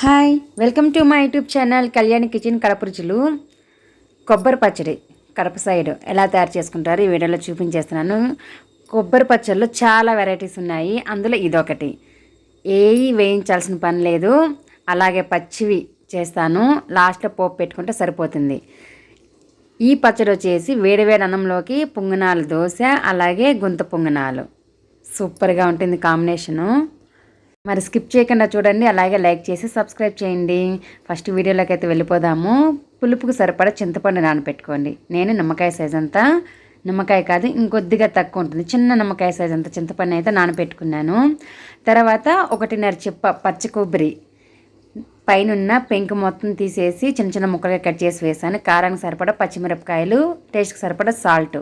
Hi welcome to my YouTube channel Kalyani kitchen Kadapa రుచులు కొబ్బరి పచ్చడి కడప సైడ్ ఎలా తయారు చేసుకుంటారు ఈ వీడియోలో చూపించేస్తున్నాను. కొబ్బరి పచ్చడిలో చాలా వెరైటీస్ ఉన్నాయి. అందులో ఇదొకటి. ఏవి వేయించాల్సిన పని లేదు. అలాగే పచ్చివి చేస్తాను. లాస్ట్లో పోపు పెట్టుకుంటే సరిపోతుంది. ఈ పచ్చడి వచ్చేసి వేడివేడి అన్నంలోకి పొంగనాలు దోశ అలాగే గుంత పొంగనాలు. సూపర్గా ఉంటుంది కాంబినేషను. మరి స్కిప్ చేయకుండా చూడండి అలాగే లైక్ చేసి సబ్స్క్రైబ్ చేయండి. ఫస్ట్ వీడియోలోకి అయితే వెళ్ళిపోదాము. పులుపుకు సరిపడా చింతపండు నానబెట్టుకోండి నేను నిమ్మకాయ సైజ్ అంతా నిమ్మకాయ కాదు ఇంకొద్దిగా తక్కువ ఉంటుంది. చిన్న నిమ్మకాయ సైజ్ అంత చింతపండు అయితే నానబెట్టుకున్నాను తర్వాత ఒకటిన్నర చిప్ప పచ్చి కొబ్బరి పైన పెంకు మొత్తం తీసేసి చిన్న చిన్న ముక్కలుగా కట్ చేసి వేసాను కారానికి సరిపడా పచ్చిమిరపకాయలు టేస్ట్కి సరిపడా సాల్ట్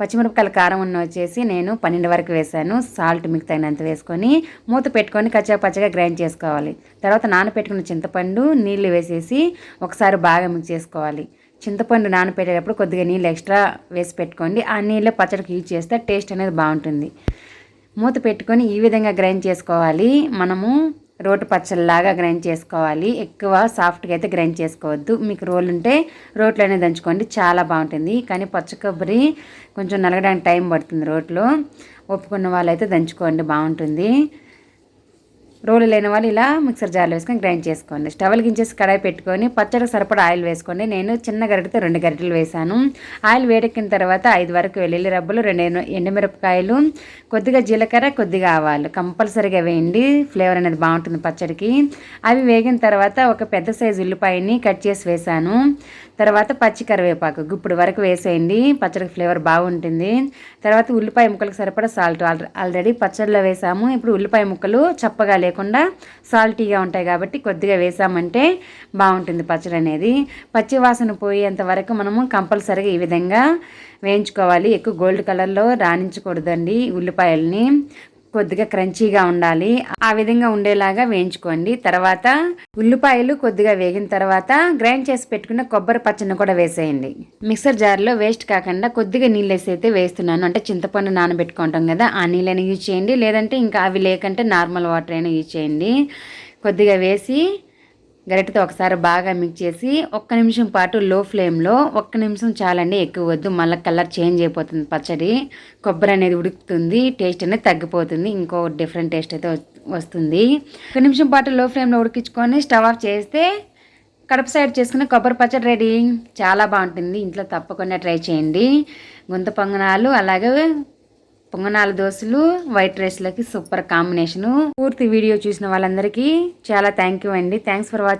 పచ్చిమిరపకాయల కారం ఉన్న వచ్చేసి నేను పన్నెండు వరకు వేసాను. సాల్ట్ మీకు తగినంత వేసుకొని మూత పెట్టుకొని కచ్చా పచ్చగా గ్రైండ్ చేసుకోవాలి. తర్వాత నానపెట్టుకున్న చింతపండు నీళ్ళు వేసేసి ఒకసారి బాగా మిక్స్ చేసుకోవాలి. చింతపండు నానపెట్టేటప్పుడు కొద్దిగా నీళ్ళు ఎక్స్ట్రా వేసి పెట్టుకోండి. ఆ నీళ్ళే పచ్చడికి యూజ్ చేస్తే టేస్ట్ అనేది బాగుంటుంది. మూత పెట్టుకొని ఈ విధంగా గ్రైండ్ చేసుకోవాలి. మనము రోటి పచ్చళ్ళలాగా గ్రైండ్ చేసుకోవాలి. ఎక్కువ సాఫ్ట్గా అయితే గ్రైండ్ చేసుకోవద్దు. మీకు రోలు ఉంటే రోట్లోనే దంచుకోండి. చాలా బాగుంటుంది. కానీ పచ్చ కొబ్బరి కొంచెం నలగడానికి టైం పడుతుంది రోట్లో. ఒప్పుకున్న వాళ్ళైతే దంచుకోండి. బాగుంటుంది. రోలు లేని వాళ్ళు ఇలా మిక్సర్ జార్లో వేసుకొని గ్రైండ్ చేసుకోండి. స్టవల్ గించేసి కడాయి పెట్టుకొని పచ్చడికి సరిపడా ఆయిల్ వేసుకోండి. నేను చిన్న గరిటతో రెండు గరిటలు వేసాను ఆయిల్ వేడెక్కిన తర్వాత ఐదు వరకు వెల్లుల్లి రబ్బలు రెండు ఎండుమిరపకాయలు కొద్దిగా జీలకర్ర కొద్దిగా ఆవాలు. కంపల్సరీగా వేయండి. ఫ్లేవర్ అనేది బాగుంటుంది పచ్చడికి. అవి వేగిన తర్వాత ఒక పెద్ద సైజు ఉల్లిపాయని కట్ చేసి వేసాను తర్వాత పచ్చి కరివేపాకు. గుప్పుడు వరకు వేసేయండి. పచ్చడికి ఫ్లేవర్ బాగుంటుంది. తర్వాత ఉల్లిపాయ ముక్కలకు సరిపడా సాల్ట్. ఆల్రెడీ పచ్చడిలో వేసాము. ఇప్పుడు ఉల్లిపాయ ముక్కలు చప్పగా లేకుండా సాల్టీగా ఉంటాయి కాబట్టి కొద్దిగా వేసామంటే బాగుంటుంది పచ్చడి అనేది పచ్చి వాసన పోయేంత వరకు మనము కంపల్సరీగా ఈ విధంగా వేయించుకోవాలి. ఎక్కువ గోల్డ్ కలర్లో రాణించకూడదండి ఉల్లిపాయల్ని. కొద్దిగా క్రంచీగా ఉండాలి. ఆ విధంగా ఉండేలాగా వేయించుకోండి. తర్వాత ఉల్లిపాయలు కొద్దిగా వేగిన తర్వాత గ్రైండ్ చేసి పెట్టుకున్న కొబ్బరి పచ్చని కూడా వేసేయండి. మిక్సర్ జార్లో వేస్ట్ కాకుండా కొద్దిగా నీళ్ళు వేసి అయితే వేస్తున్నాను. అంటే చింతపండు నానబెట్టుకుంటాం కదా ఆ నీళ్ళని యూజ్ చేయండి. లేదంటే ఇంకా అవి లేకంటే నార్మల్ వాటర్ అయినా యూజ్ చేయండి. కొద్దిగా వేసి గరిటతో ఒకసారి బాగా మిక్స్ చేసి ఒక్క నిమిషం పాటు లో ఫ్లేమ్లో ఒక్క నిమిషం చాలండి ఎక్కువ వద్దు. మళ్ళీ కలర్ చేంజ్ అయిపోతుంది. పచ్చడి కొబ్బరి అనేది ఉడుకుతుంది టేస్ట్ అనేది తగ్గిపోతుంది. ఇంకో డిఫరెంట్ టేస్ట్ అయితే వస్తుంది. ఒక నిమిషం పాటు లో ఫ్లేమ్లో ఉడికించుకొని స్టవ్ ఆఫ్ చేస్తే కడప సైడ్ చేసుకున్న కొబ్బరి పచ్చడి రెడీ చాలా బాగుంటుంది. ఇంట్లో తప్పకుండా ట్రై చేయండి. గుంత పొంగనాలు అలాగే పొంగనాల దోశలు వైట్ రైస్లకి సూపర్ కాంబినేషను పూర్తి వీడియో చూసిన వాళ్ళందరికీ చాలా థ్యాంక్ యూ అండి. Thanks for watching